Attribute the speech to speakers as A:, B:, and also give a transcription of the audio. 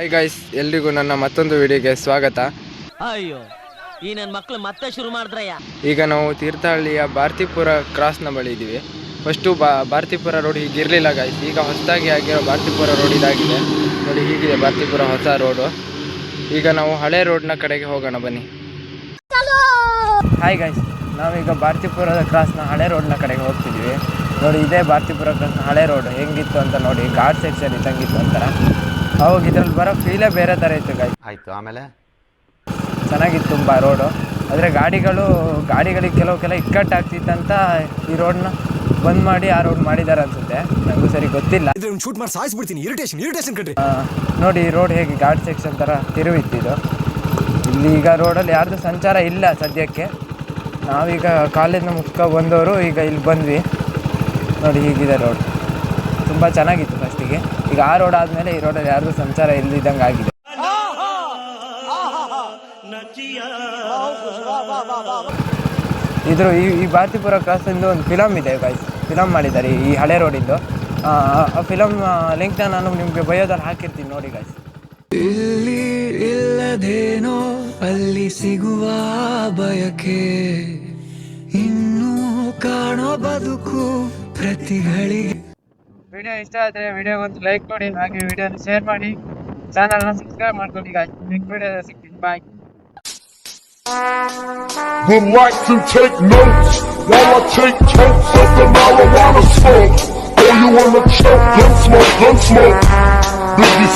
A: Hi guys ಎಲ್ರಿಗೂ ನನ್ನ ಮತ್ತೊಂದು ವಿಡಿಯೋಗೆ ಸ್ವಾಗತ.
B: ಅಯ್ಯೋ ಈ ನನ್ನ ಮಕ್ಕಳು ಮತ್ತೆ ಶುರು ಮಾಡಿದ್ರಯ್ಯ?
A: ಈಗ ನಾವು ತೀರ್ಥಹಳ್ಳಿಯ ಭಾರತೀಪುರ ಕ್ರಾಸ್ನ ಬಳಿ ಇದ್ದೀವಿ ಫಸ್ಟು ಬಾ ಭಾರತೀಪುರ ರೋಡ್ ಹೀಗಿರಲಿಲ್ಲ ಗೈಸ್ ಈಗ ಹೊಸದಾಗಿ ಆಗಿರೋ ಭಾರತೀಪುರ ರೋಡ್ ಇದಾಗಿದೆ. ನೋಡಿ ಹೀಗಿದೆ ಭಾರತೀಪುರ ಹೊಸ ರೋಡು ಈಗ ನಾವು ಹಳೆ ರೋಡ್ನ ಕಡೆಗೆ ಹೋಗೋಣ ಬನ್ನಿ. ಹಾಯ್ ಗೈಸ್ ನಾವೀಗ ಭಾರತೀಪುರದ ಕ್ರಾಸ್ನ ಹಳೆ ರೋಡ್ನ ಕಡೆಗೆ ಹೋಗ್ತಿದ್ದೀವಿ ನೋಡಿ ಇದೇ ಭಾರತೀಪುರ ಕ್ರಾಸ್ನ ಹಳೆ ರೋಡ್ ಹೆಂಗಿತ್ತು ಅಂತ ನೋಡಿ ಘಾಟ್ ಸೆಕ್ಷನ್ ಇದ್ದಂಗಿತ್ತು ಒಂಥರ. ಅವಾಗ ಇದ್ರಲ್ಲಿ ಬರೋ ಫೀಲೇ ಬೇರೆ ಥರ ಇತ್ತು ಗೈಸ್
C: ಆಯಿತು ಆಮೇಲೆ?
A: ಚೆನ್ನಾಗಿತ್ತು ತುಂಬ ರೋಡು ಆದರೆ ಗಾಡಿಗಳು ಗಾಡಿಗಳಿಗೆ ಕೆಲವು ಕೆಲ ಇಕ್ಕಟ್ಟಾಗ್ತಿತ್ತಂತ ಈ ರೋಡ್ನ ಬಂದ್ ಮಾಡಿ ಆ ರೋಡ್ ಮಾಡಿದ್ದಾರೆ ಅನ್ಸುತ್ತೆ. ನನಗೂ ಸರಿ ಗೊತ್ತಿಲ್ಲ.
D: ಶೂಟ್ ಮಾಡಿ ಸಾಯಿಸ್ಬಿಡ್ತೀನಿ. ಇರಿಟೇಷನ್ ಇರಿಟೇಷನ್ ಕಣ್ರಿ.
A: ಆ, ನೋಡಿ ಈ ರೋಡ್ ಹೇಗೆ ಗಾಡ್ ಸೆಕ್ಷನ್ ಥರ ತಿರುವಿತ್ತಿದ್ದು ಇಲ್ಲಿ ಈಗ ರೋಡಲ್ಲಿ ಯಾರ್ದು ಸಂಚಾರ ಇಲ್ಲ ಸದ್ಯಕ್ಕೆ. ನಾವೀಗ ಕಾಲೇಜ್ನ ಮುಖ ಬಂದವರು ಈಗ ಇಲ್ಲಿ ಬಂದ್ವಿ. ನೋಡಿ ಹೀಗಿದೆ ರೋಡ್ ತುಂಬ ಚೆನ್ನಾಗಿತ್ತು ಫಸ್ಟಿಗೆ ಈಗ ಆ ರೋಡ್ ಆದಮೇಲೆ ಈ ರೋಡಲ್ಲಿ ಯಾರ್ದು ಸಂಚಾರ ಇಲ್ಲದಿದ್ದಂಗೆ ಆಗಿದೆ. ಇದ್ರ ಈ ಈ ಕ್ರಾಸ್ ಕ್ರಾಸಿಂದು ಒಂದು ಫಿಲಮ್ ಇದೆ ಗೈಸ್ ಫಿಲಮ್ ಮಾಡಿದ್ದಾರೆ ಈ ಹಳೆ ರೋಡಿಂದು ಆ ಫಿಲಮ್ ಲಿಂಕ್ನ ನಾನು ನಿಮಗೆ ಬಯೋದಲ್ಲಿ ಹಾಕಿರ್ತೀನಿ ನೋಡಿ ಗೈಸ್
E: ಇಲ್ಲಿ ಇಲ್ಲದೇನೋ ಅಲ್ಲಿ ಸಿಗುವ ಬಯಕೆ. ಇನ್ನೂ ಕಾಣೋ ಬದುಕು ಪ್ರತಿಗಳಿಗೆ
A: ವಿಡಿಯೋ ಇಷ್ಟ ಆದರೆ ವಿಡಿಯೋ ಒಂದು ಲೈಕ್ ಮಾಡಿ ಹಾಗೆ ವಿಡಿಯೋನ ಶೇರ್ ಮಾಡಿ ಚಾನಲ್ನ ಸಬ್ಸ್ಕ್ರೈಬ್ ಮಾಡ್ಕೊಳ್ಳಿ ಗಾಯ್ಸ್ ನೆಕ್ಸ್ಟ್ ವಿಡಿಯೋ ಸಿಗ್ತೀನಿ ಬಾಯ್
F: Relax and take notes while I take totes of the marijuana smoke. Oh, you wanna choke? Gun smoke, gun smoke. Biggie